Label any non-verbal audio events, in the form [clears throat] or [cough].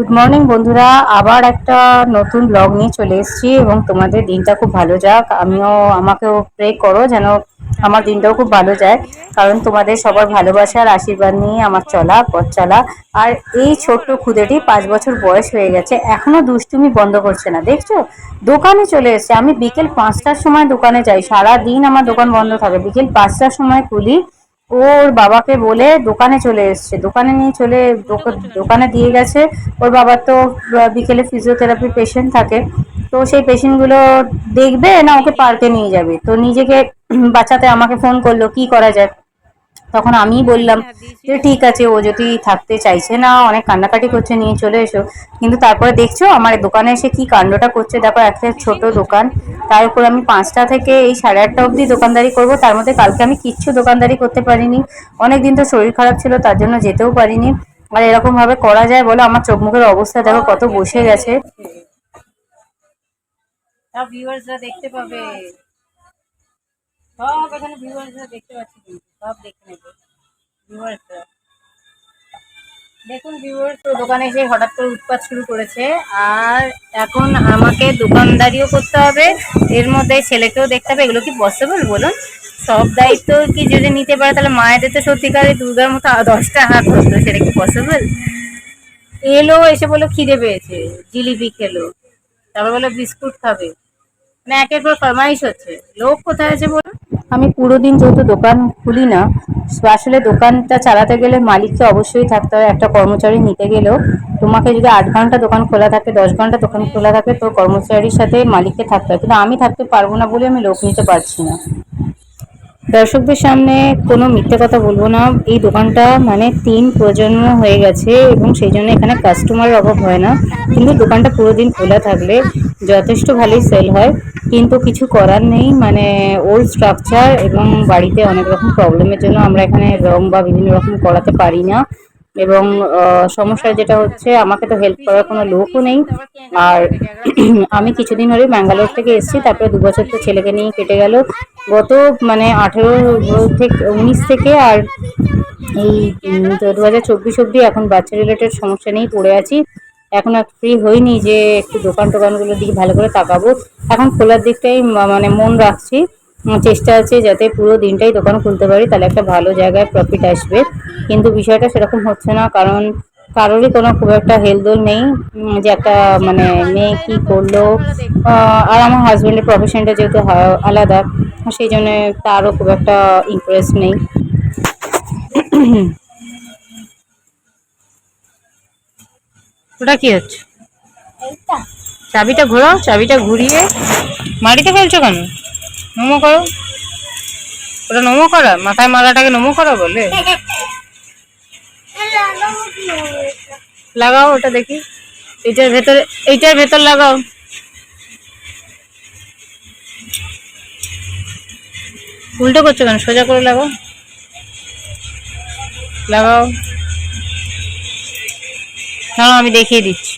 Good morning বন্ধুরা। আবার একটা নতুন ব্লগ নিয়ে চলে এসেছি এবং তোমাদের দিনটা খুব ভালো যাক। আমিও, আমাকেও প্রে করো যেন আমার দিনটাও খুব ভালো যায়। কারণ তোমাদের সবার ভালোবাসা আর আশীর্বাদ নিয়ে আমার চলা, পথ চলা। আর এই ছোট্ট খুদেটি পাঁচ বছর বয়স হয়ে গেছে। এখনও দুষ্টুমি বন্ধ করছে না, দেখছ? দোকানে চলে এসছে। আমি বিকেল পাঁচটার সময় দোকানে যাই। সারা দিন আমার দোকান বন্ধ থাকে। বিকেল পাঁচটার সময় খুলি। ওর বাবাকে বলে দোকানে চলে এসছে। দোকানে নিয়ে চলে দোকা- দোকানে দিয়ে গেছে। ওর বাবার তো বিকেলে ফিজিওথেরাপি পেশেন্ট থাকে। তো সেই পেশেন্টগুলো দেখবে, না ওকে পার্কে নিয়ে যাবে। তো নিজেকে বাঁচাতে আমাকে ফোন করল, কি করা যায়? তখন আমি বললাম যে, ঠিক আছে, ও যদি থাকতে চাইছে না, অনেক কান্নাকাটি করছে, নিয়ে চলে এসো। কিন্তু তারপরে দেখছ, আমার দোকানে এসে কি কাণ্ডটা করছে, দেখো একটা ছোট দোকান। তার উপর আমি পাঁচটা থেকে এই সাড়ে আটটা অবধি দোকানদারি করব। তার মধ্যে কালকে আমি কিচ্ছু দোকানদারি করতে পারিনি। অনেক দিন তো শরীর খারাপ ছিল, তার জন্য যেতেও পারিনি। আর এরকম ভাবে করা যায় বলো, আমার চোখ মুখের অবস্থা দেখো, কত বসে গেছে। দেখতে পাবে। দেখতে পাচ্ছি সব দেখে নেবে। দেখুন দোকানে এসে হঠাৎ করে উৎপাত শুরু করেছে। আর এখন আমাকে দোকানদারিও করতে হবে। এর মধ্যে ছেলেকেও দেখতে হবে। এগুলো কি পসিবল বলুন? সব দায়িত্ব কি যদি নিতে পারে, তাহলে মায়েদের তো সত্যিকারে দুর্গার মতো দশটা হাত হতো সেটা কি পসিবল এলো, এসে বলল, খিদে পেয়েছে। জিলিপি খেলো। তারপর বলল, বিস্কুট খাবে। মানে একের পর ফরমাইশ হচ্ছে। লোক কোথায় আছে বলুন? আমি পুরো দিন যেহেতু দোকান খুলি না, আসলে দোকানটা চালাতে গেলে মালিককে অবশ্যই থাকতে হয়, একটা কর্মচারী নিতে গেলেও। তোমাকে যদি আট ঘণ্টা দোকান খোলা থাকে, দশ ঘণ্টা দোকান খোলা থাকে, তো কর্মচারীর সাথে মালিককে থাকতে হয়। কিন্তু আমি থাকতে পারব না বলে আমি লোক নিতে পারছি না। দর্শকদের সামনে কোনো মিথ্যে কথা বলব না। এই দোকানটা মানে তিন প্রজন্ম হয়ে গেছে এবং সেই জন্য এখানে কাস্টমারের অভাব হয় না। কিন্তু দোকানটা পুরো দিন খোলা থাকলে যথেষ্ট ভালোই সেল হয়। কিন্তু কিছু করার নেই। মানে ওল্ড স্ট্রাকচার এবং বাড়িতে অনেক রকম প্রবলেমের জন্য আমরা এখানে রং বা বিভিন্ন রকম করাতে পারি না। এবং সমস্যা যেটা হচ্ছে, আমাকে তো হেল্প করার কোনো লোকও নেই। আর [clears throat] আমি কিছুদিন ধরে ব্যাঙ্গালোর থেকে এসেছি, তারপরে দু বছর তো ছেলেকে নিয়ে কেটে গেল। গত মানে আঠেরো থেকে, উনিশ থেকে আর এই দু হাজার চব্বিশ অব্দি এখন বাচ্চা রিলেটেড সমস্যা নিয়েই পড়ে আছি। এখন আর ফ্রি হইনি যে একটু দোকান টোকানগুলোর দিকে ভালো করে তাকাবো। এখন খোলার দিকটাই মানে মন রাখছি। চেষ্টা আছে যাতে পুরো দিনটাই দোকান খুলতে পারি, তাহলে একটা ভালো জায়গায় প্রফিট আসবে। কিন্তু বিষয়টা সেরকম হচ্ছে না, কারণ কারোরই কোনো খুব একটা হেলদোল নেই যে একটা মানে মেয়ে কি করল। আর আমার হাজব্যান্ডের প্রফেশনটা যেহেতু আলাদা, সেই জন্য তারও খুব একটা ইন্টারেস্ট নেই। ওটা কি হচ্ছে? চাবিটা ঘোরাও চাবিটা ঘুরিয়ে। মাটিতে ফেলছো কেন? নমো করো। ওটা নমো করা? মাথায় মালাটাকে নমো করা বলে? লাগাও ওটা দেখি। এইটার ভেতরে এইটার ভেতর লাগাও। উল্টো করছ কেন? সোজা করে লাগাও। লাগাও। না আমি দেখিয়ে দিচ্ছি।